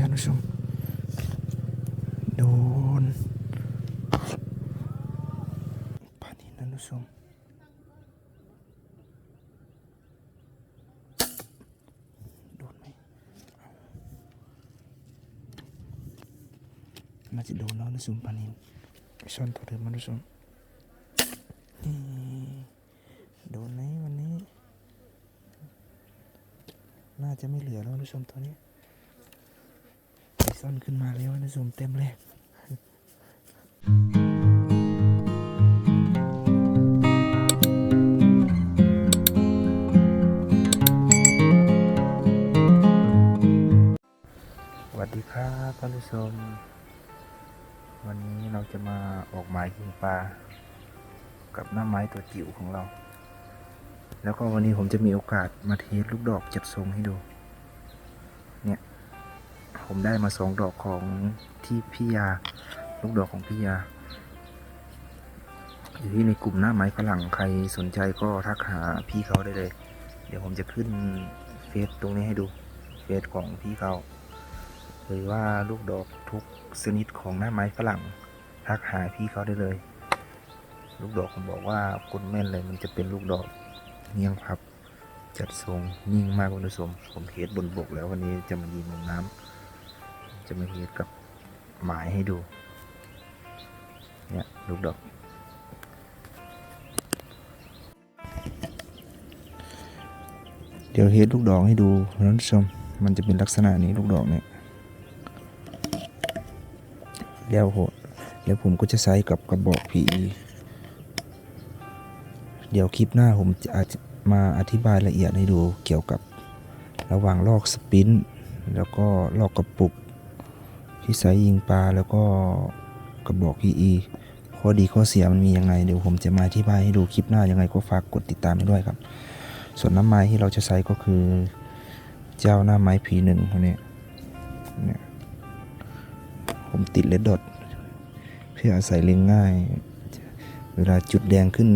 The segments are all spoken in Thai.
ท่านผู้ชมโดนปานี้ท่านผู้ชมโดนไหมเอาน่าจะโดนแล้วนะซุมปานินซ่อนตัวเดิมมันผู้ชมนี่โดนไหมวันนี้น่าจะไม่เหลือแล้วนะผู้ชมตัวนี้ไอ ซ่อนขึ้นมาแล้วนะผู้ชมเต็มแรกสวัสดีครับท่านผู้ชม วันนี้เราจะมาออกหมายยิงปลากับหน้าไม้ตัวจิ๋วของเรา แล้วก็วันนี้ผมจะมีโอกาสมาเทสลูกดอกจัดทรงให้ดู ผมได้มาสองดอกของที่พี่ยา ลูกดอกของพี่ยา อยู่ที่ในกลุ่มหน้าไม้ฝรั่งใครสนใจก็ทักหาพี่เขาได้เลย เดี๋ยวผมจะขึ้นเฟซตรงนี้ให้ดู เฟซของพี่เขาหรือว่าลูกดอกทุกชนิดของหน้าไม้ฝรั่ง ทักหาพี่เขาได้เลย ลูกดอกผมบอกว่าคนแม่นเลยมันจะเป็นลูกดอกเงียงพับ จัดทรงนิ่งมากคุณผู้ชมผมเทสบนบกแล้ววันนี้จะมายิงลงน้ำ จะมาเทสกับหมายให้ดู เนี่ยลูกดอก เดี๋ยวเทสลูกดอกให้ดูท่านผู้ชม มันจะเป็นลักษณะนี้ลูกดอกเนี่ยแล้วโหแล้วผมก็จะใช้กับกระบอก PE เดี๋ยวคลิปหน้าผมจะอาจจะมาอธิบายละเอียดให้ดูเกี่ยวกับระหว่างลอกสปรินต์แล้วก็ลอกกระปุก ที่ใช้ยิงปลาแล้วก็กระบอก PE ข้อดีข้อเสียมันมียังไง เดี๋ยวผมจะมาอธิบายให้ดูคลิปหน้ายังไงก็ฝากกดติดตามด้วยครับ ส่วนน้ำไม้ที่เราจะใช้ก็คือเจ้าหน้าไม้ P1 ตัวนี้เนี่ยผมติดเลดดอทเพื่ออาศัยเล็งง่าย เวลาจุดแดงขึ้น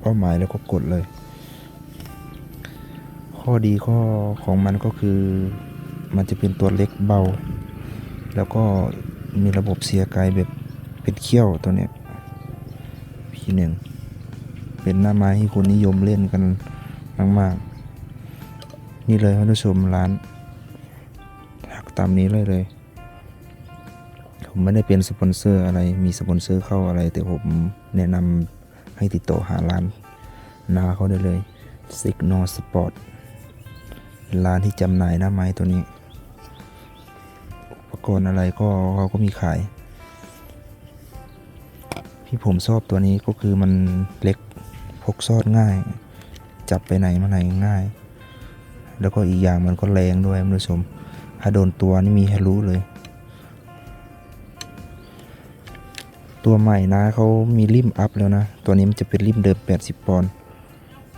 เป้าหมายแล้วก็กดเลย ข้อดีข้อของมันก็คือ มันจะเป็นตัวเล็กเบา แล้วก็มีระบบเสียไกลแบบเป็นเขี้ยวตัวเนี้ยพีหนึ่งเป็นหน้าไม้ที่คนนิยมเล่นกันมากๆ นี่เลยท่านผู้ชมร้านหักตามนี้เลยเลย ผมไม่ได้เป็นสปอนเซอร์อะไรมีสปอนเซอร์เข้าอะไร แต่ผมแนะนำให้ติดต่อหาร้านนาเขาได้เลย Signal Sport เป็นร้านที่จำหน่ายหน้าไม้ตัวนี้ กรณ์อะไรก็เขาก็มีขายที่ผมชอบตัวนี้ก็คือมันเล็กพกซอดง่าย จับไปไหนมาไหนง่าย แล้วก็อีกอย่างมันก็แรงด้วยคุณผู้ชมถ้าโดนตัวนี่มีให้รู้เลย ตัวใหม่นะเขามีริมอัพแล้วนะ ตัวนี้มันจะเป็นริมเดิม 80 ปอนด์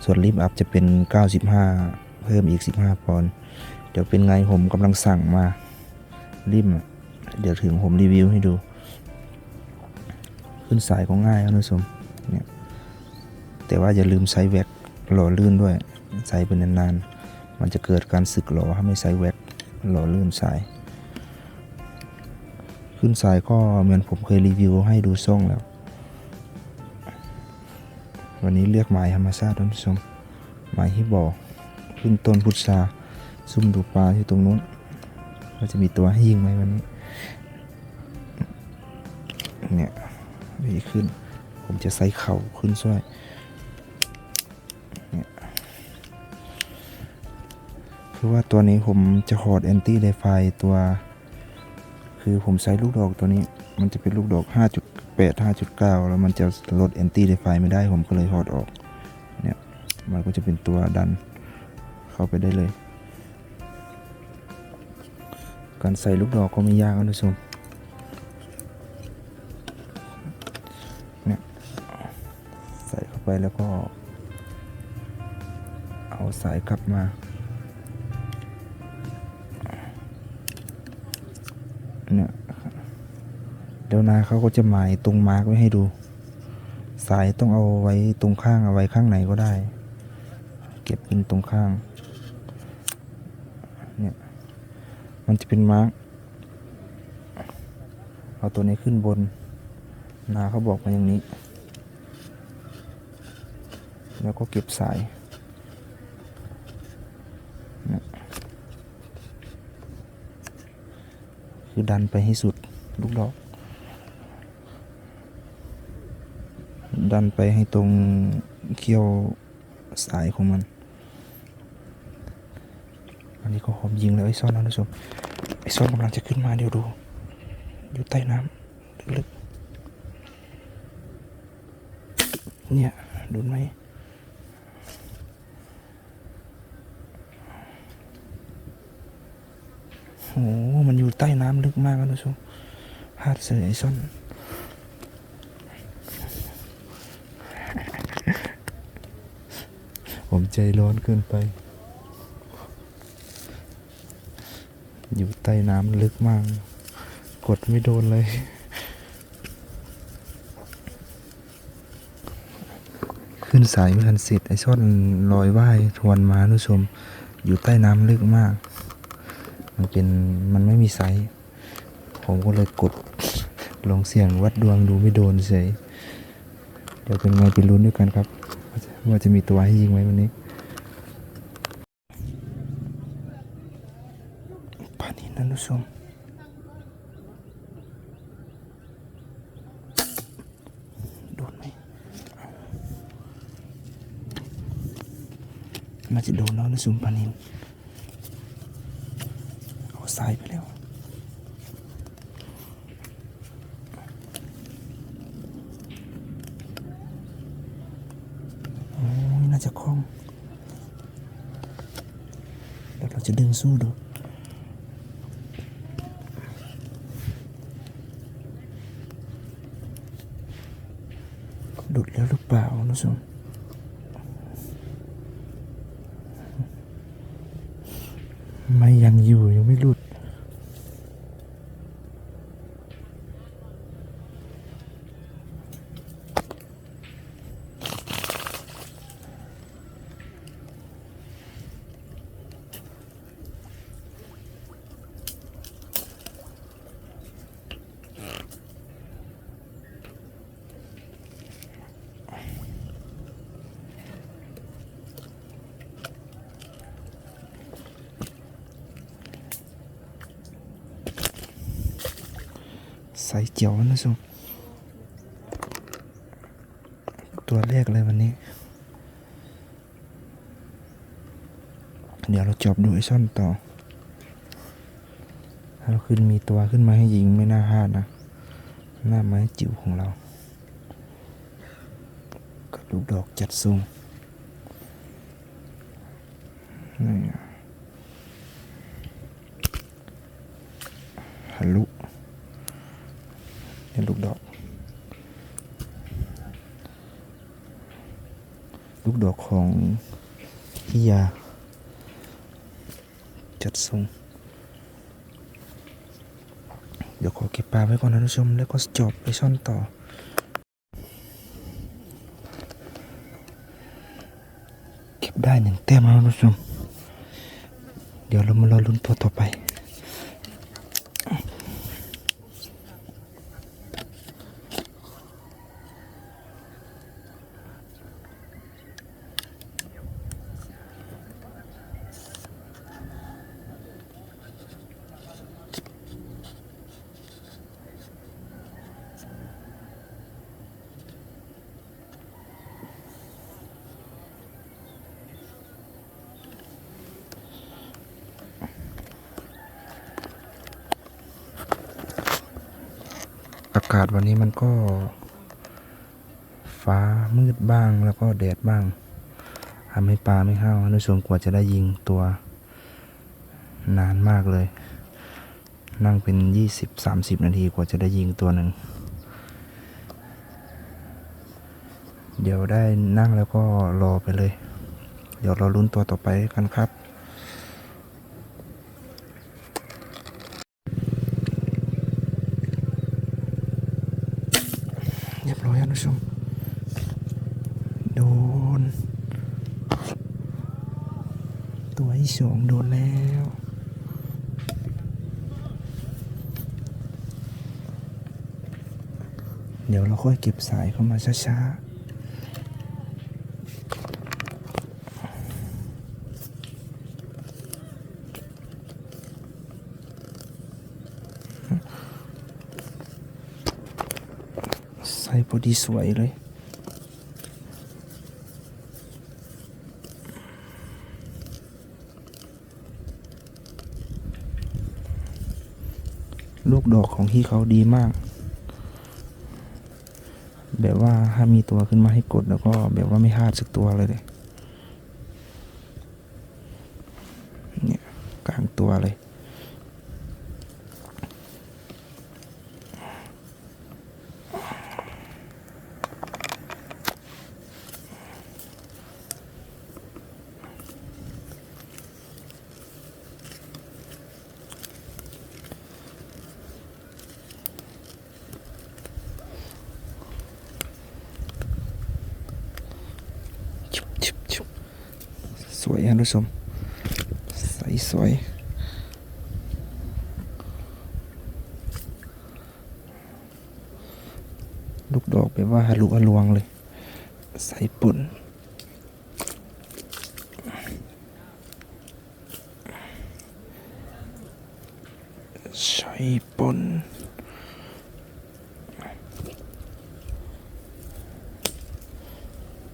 ส่วนริมอัพจะเป็น 95 เพิ่มอีก 15 ปอนด์เดี๋ยวเป็นไงผมกำลังสั่งมา ริมเดี๋ยวถึงผมรีวิวให้ดู ขึ้นสายก็ง่ายครับท่านผู้ชมเนี่ยแต่ว่าอย่าลืมใช้แว็กหล่อลื่นด้วยใช้เป็นนานๆมันจะเกิดการสึกหล่อถ้าไม่ใช้แว็กหล่อลื่นสาย ขึ้นสายก็เหมือนผมเคยรีวิวให้ดูซ่องแล้ว วันนี้เลือกหมายธรรมชาติท่านผู้ชมหมายที่บ่อขึ้นต้นพุทราซุ่มดูปลาที่ตรงนู้น ว่าจะมีตัวให้ยิงไหมวันนี้ เนี่ยดีขึ้น ผมจะใส่เข่าขึ้นช่วยเนี่ยคือว่าตัวนี้ผมจะหอดแอนตี้ไดไฟตัว คือผมใช้ลูกดอกตัวนี้ มันจะเป็นลูกดอก 5.8 5.9 แล้วมันจะลดแอนตี้ไดไฟไม่ได้ผมก็เลยหอดออก เนี่ย มันก็จะเป็นตัวดันเข้าไปได้เลย การใส่ลูกดอกก็ไม่ยากนะทุกชมเนี่ยใส่เข้าไปแล้วก็ เอาสายกลับมาเนี่ยเดี๋ยวนาเขาก็จะหมายตรงมาร์กไว้ให้ดู สายต้องเอาไว้ตรงข้างเอาไว้ข้างไหนก็ได้ เก็บเป็นตรงข้าง เนี่ย มันจะเป็นมาร์กเอาตัวนี้ขึ้นบนนาเขาบอกมาอย่างนี้ แล้วก็เก็บสายนะคือดันไปให้สุดลูกดอก ดันไปให้ตรงเขี้ยวสายของมัน อันนี้ก็หอมยิงแล้วไอ้ซ่อนนะท่านผู้ชมไอ้ซ่อนกำลังจะขึ้นมาเดี๋ยวดู อยู่ใต้น้ำลึกๆเนี่ยดนไหมโอ้โหมันอยู่ใต้น้ำลึกมากนะท่านผู้ชมพาดเสือไอ้ซ่อนผมใจร้อนเกินไป อยู่ใต้น้ำลึกมาก กดไม่โดนเลย ขึ้นสายไม่ทันเสร็จไอ้ช่อนลอยว่ายทวนมานุกชม อยู่ใต้น้ำลึกมาก มันเป็นมันไม่มีไซส์ผมก็เลยกดลองเสี่ยงวัดดวงดูไม่โดนเฉยเดี๋ยวเป็นไงไปลุ้นด้วยกันครับ ว่าจะมีตัวให้ยิงไหมวันนี้ป่านนี้นะนุ ชม โดนไหมน่าจะโดนแล้วนะซุมปานินเอาสายไปแล้วโอ้ยน่าจะคล่องเดี๋ยวเราจะดึงสู้ดู ดุดแล้วหรือเปล่านะสมไม่ยังอยู่ยังไม่หลุด ใส่เจียวนะสุตัวแรกเลยวันนี้ เดี๋ยวเราจอบดูไอซ่อนต่อ ถ้าเราขึ้นมีตัวขึ้นมาให้ยิงไม่น่าพลาดนะ หน้าไม้จิ๋วของเรากับลูกดอกจัดทรงนี่ฮัลโหล เนี่ยลูกดอก ลูกดอกของฮิยา จัดทรงเดี๋ยวขอเก็บปลาไว้ก่อนนะทุกชม แล้วก็จบไปซ่อนต่อ เก็บได้หนึ่งแต้มแล้วนะทุกชม เดี๋ยวเรามารอลุ้นตัวต่อไปากาศวันนี้มันก็ ฟ้ามืดบ้างแล้วก็แดดบ้างทำให้ปลาไม่เข้าในส่วนกว่าจะได้ยิงตัวนานมากเลย นั่งเป็นยี่สิบสามสิบนาทีกว่าจะได้ยิงตัวหนึ่ง เดี๋ยวได้นั่งแล้วก็รอไปเลย เดี๋ยวเราลุ้นตัวต่อไปกันครับ ตัวที่สองโดนแล้วเดี๋ยวเราค่อยเก็บสายเข้ามาช้าๆใส่พอดีสวยเลย ลูกดอกของที่เขาดีมาก แบบว่าถ้ามีตัวขึ้นมาให้กดแล้วก็แบบว่าไม่พลาดสักตัวเลยเลยเนี่ยกลางตัวเลย ชุบชุบชุบส วยฮะทุกผู้ชมใสสวยลูกดอกแบบว่าฮาลุฮาลวงเลย ใส่ปุ่นใส่ปุ่น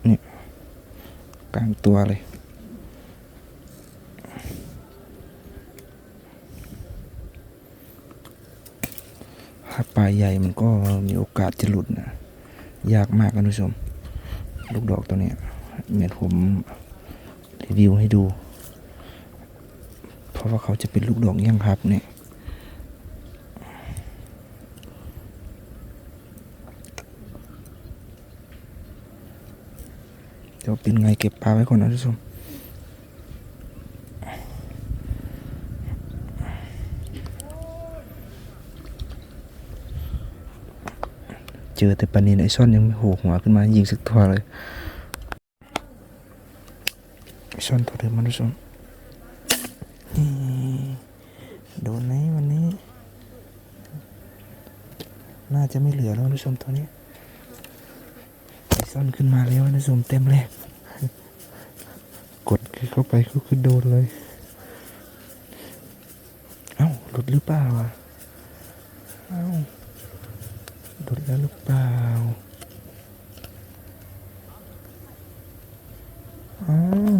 นี่กลางตัวเลย ถ้ายใหญ่มันก็มีโอกาสจะหลุดนะยากมากนะทุกผู้ชม ลูกดอกตัวนี้เหมือนผมรีวิวให้ดู เพราะว่าเขาจะเป็นลูกดอกยังครับเนี่ยเดี๋ยวเป็นไงเก็บปลาไว้ก่อนนะทุกผู้ชม จอแต่ปลานินไอซ่อนยังไม่โผล่หัวขึ้นมายิงสักตัวเลยซ่อนตัวเดิมมันทุกผู้ชมนี่โดนไหมวันนี้ น่าจะไม่เหลือแล้วทุกผู้ชมตัวนี้ซ่อนขึ้นมาแล้วนะทุกผู้ชมเต็มแรกกดเข้าไปก็คือโดนเลย เอ้าหลุดหรือเปล่าอะเอ้า หลุดแล้วหรือเปล่าอ้าว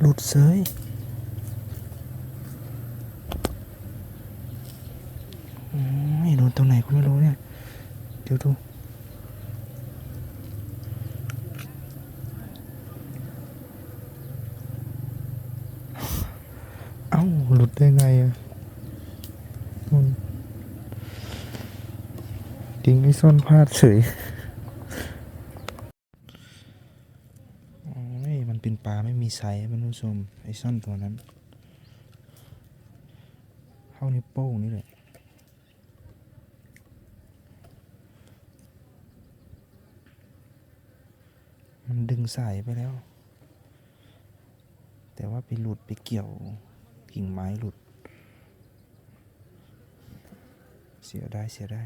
หลุดเสยอืมไม่โดนตรงไหนก็ไม่รู้เนี่ย เดี๋ยวดูเอ้าหลุดได้ไงอะอืม จริงไอ้ซ่อนพลาดเฉยโอ้มันเป็นปลาไม่มีไซส์มันผู้ชมไอ้ซ่อนตัวนั้นเข้านิ้วโป้งนี่แหละมันดึงสายไปแล้ว แต่ว่าไปหลุดไปเกี่ยวกิ่งไม้หลุด เสียได้เสียได้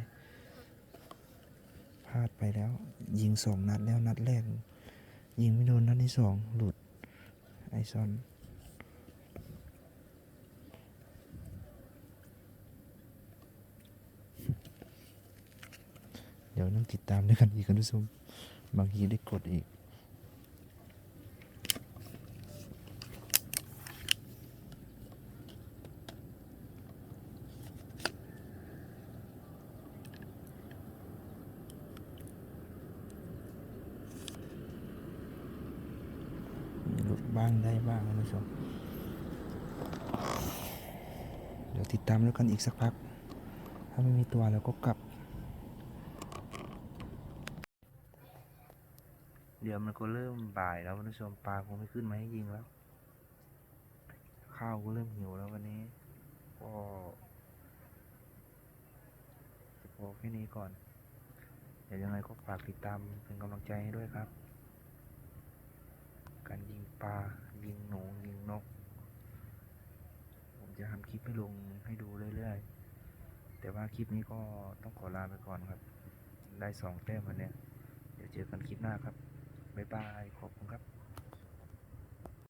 าดไปแล้ว ยิงสองนัดแล้วนัดแรก ยิงไม่โดนนัดที่สองหลุดไอซอนเดี๋ยวน้องติดตามด้วยกันอีกคุณผู้ชมบางทีได้กดอีกางได้บ้างคุณผู้ชมเดี๋ยวติดตามแล้วกันอีกสักพัก ถ้าไม่มีตัวแล้วก็กลับเดี๋ยวมันก็เริ่มบ่ายแล้วคุณผู้ชมปลาคงไม่ขึ้นมาให้ยิงแล้ว ข้าวก็เริ่มหิวแล้ววันนี้ก็จะพอแค่นี้ก่อน เดี๋ยวยังไงก็ฝากติดตามเป็นกำลังใจให้ด้วยครับ การยิง ปลา ยิงหนูยิงนก ผมจะทำคลิปให้ลงให้ดูเรื่อยๆ แต่ว่าคลิปนี้ก็ต้องขอลาไปก่อนครับ ได้สองแต้มวันนี้เดี๋ยวเจอกันคลิปหน้าครับ บ๊ายบาย ขอบคุณครับ